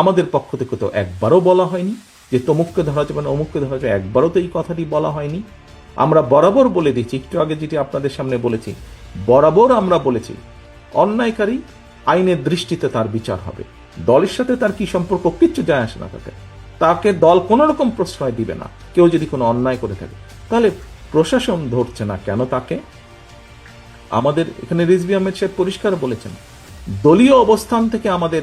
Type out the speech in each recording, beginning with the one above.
আমাদের পক্ষ থেকে তো একবারও বলা হয়নি যে তমুককে ধরা যাবে না, অমুককে ধরা যাবে একবারও তো এই কথাটি বলা হয়নি। আমরা বরাবর বলে দিচ্ছি, একটু আগে যেটি আপনাদের সামনে বলেছি, বরাবর আমরা বলেছি, অন্যায়কারী আইনের দৃষ্টিতে তার বিচার হবে। দলের সাথে তার কি সম্পর্ক কিচ্ছু যায় আসে না তাতে। তাকে দল কোনো রকম প্রশ্রয় দিবে না। কেউ যদি কোনো অন্যায় করে থাকে, তাহলে প্রশাসন ধরছে না কেন তাকে? আমাদের এখানে রিজভি আহমেদ সাহেব পরিষ্কার বলেছেন, দলীয় অবস্থান থেকে আমাদের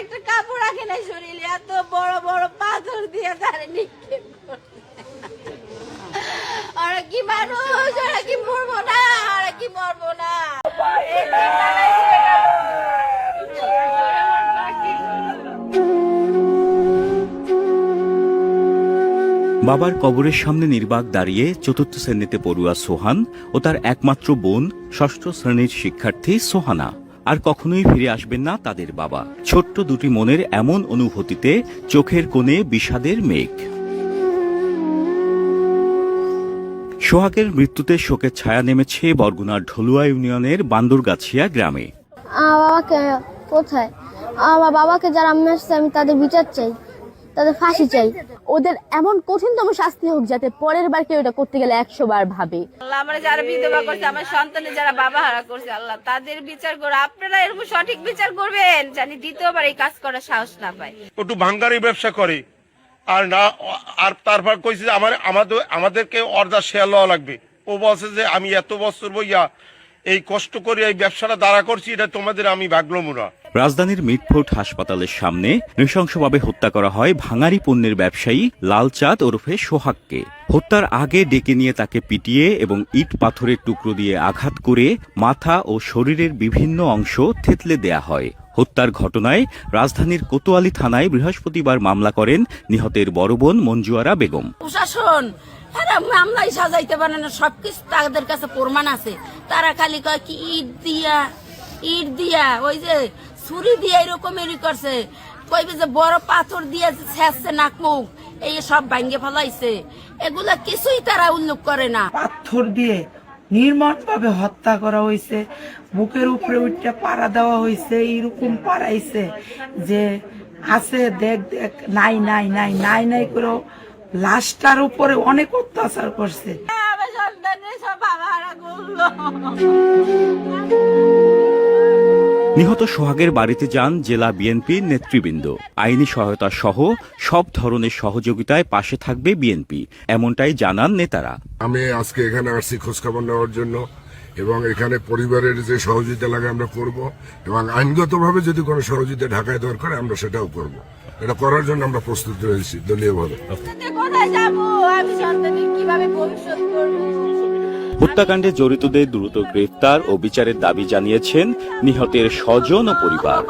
একটা কাপড় রাখে শরীরে, এত বড় বড় পাথর দিয়ে তার নিক্ষেপ ওরা কি মানুষ? ওরা কি মরবো না? ওরা কি মরবো না? বাবার কবরের সামনে নির্বাক দাঁড়িয়ে চতুর্থ শ্রেণীতে পড়ুয়া সোহান ও তার একমাত্র বোন ষষ্ঠ শ্রেণির শিক্ষার্থী সোহানা। আর কখনোই ফিরে আসবেন না তাদের বাবা। ছোট্ট দুটি মনের এমন অনুভূতিতে চোখের কোণে বিষাদের মেঘ। সোহাগের মৃত্যুতে শোকের ছায়া নেমেছে বরগুনার ঢলুয়া ইউনিয়নের বান্দরগাছিয়া গ্রামে। আমার বাবাকে কোথায়? আমার বাবাকে যারা আমি তাদের বিচার চাই। তাদের ফাঁসি চাই। ওদের এমন কঠিনতম শাস্তি হোক যাতে পরের বার কেউ এটা করতে গেলে একশো বার ভাবে। আল্লাহ আমরা যারা বিধবা করছে আমার সন্তানের যারা বাবা হারা করছে আল্লাহ তাদের বিচার করে। আপনারা এরকম সঠিক বিচার করবেন জানি দ্বিতীয়বার এই কাজ করার সাহস না পায়। একটু ভাঙ্গারি ব্যবসা করে। আর না আর তারপর কইছে যে আমার আমাদের আমাদেরকে অর্ধা শেয়ার লওয়া লাগবে। ও বলছে যে আমি এত বছর বইয়া এই কষ্ট করে এই ব্যবসাটা দাঁড়া করছি এটা তোমাদের আমি ভাগলাম না। রাজধানীর মিটফোর্ট হাসপাতালের সামনে নৃশংসভাবে হত্যা করা হয় ভাঙারি পণ্যের ব্যবসায়ী লালচাঁদ ওরফে সোহাগকে। হত্যার আগে ডেকে নিয়ে তাকে পিটিয়ে এবং ইট পাথরের টুকরো দিয়ে আঘাত করে মাথা ও শরীরের বিভিন্ন অংশ থেতলে দেয়া হয়। হত্যার ঘটনায় রাজধানীর কোতোয়ালি থানায় বৃহস্পতিবার মামলা করেন নিহতের বড় বোন মঞ্জুয়ারা বেগম। প্রশাসন! তারা মামলাই সাজাইতে পারে না, সবকিছু তাদের কাছে প্রমাণ আছে। তারা খালি কয় কি ইট দিয়া ইট দিয়া, ওই যে ছুরি দিয়ে এরকম এরই করছে। কইবে যে বড় পাথর দিয়ে ছেঁচছে নাক মুখ এই সব ভাঙ্গে ফেলাইছে। এগুলা কিছুই তারা উল্লেখ করে না। পাথর দিয়ে নির্মম ভাবে হত্যা করা হয়েছে বুকের উপরে উঠে পাড়া দেওয়া হয়েছে এইরকম পাড়াইছে যে আছে দেখ দেখ নাই নাই নাই নাই নাই করে লাশটার উপরে অনেক অত্যাচার করছে। সব নিহত সোহাগের বাড়িতে যান জেলা বিএনপির নেতৃবৃন্দ। আইনি সহায়তা সহ সব ধরনের সহযোগিতায় পাশে থাকবে বিএনপি এমনটাই জানান নেতারা। আমি আজকে এখানে আসছি খোঁজখবর নেওয়ার জন্য এবং এখানে পরিবারের যে সহযোগিতা লাগে আমরা করব এবং আইনগতভাবে যদি কোনো সহযোগিতা ঢাকায় দরকার আমরা সেটাও করব। এটা করার জন্য আমরা প্রস্তুত রয়েছি দলীয়ভাবে। কোথায় যাব? আমি সন্তানের কীভাবে ভবিষ্যৎ করব? হত্যাকাণ্ডে জড়িতদের দ্রুত গ্রেফতার ও বিচারের দাবি জানিয়েছেন নিহতের স্বজন ও পরিবার।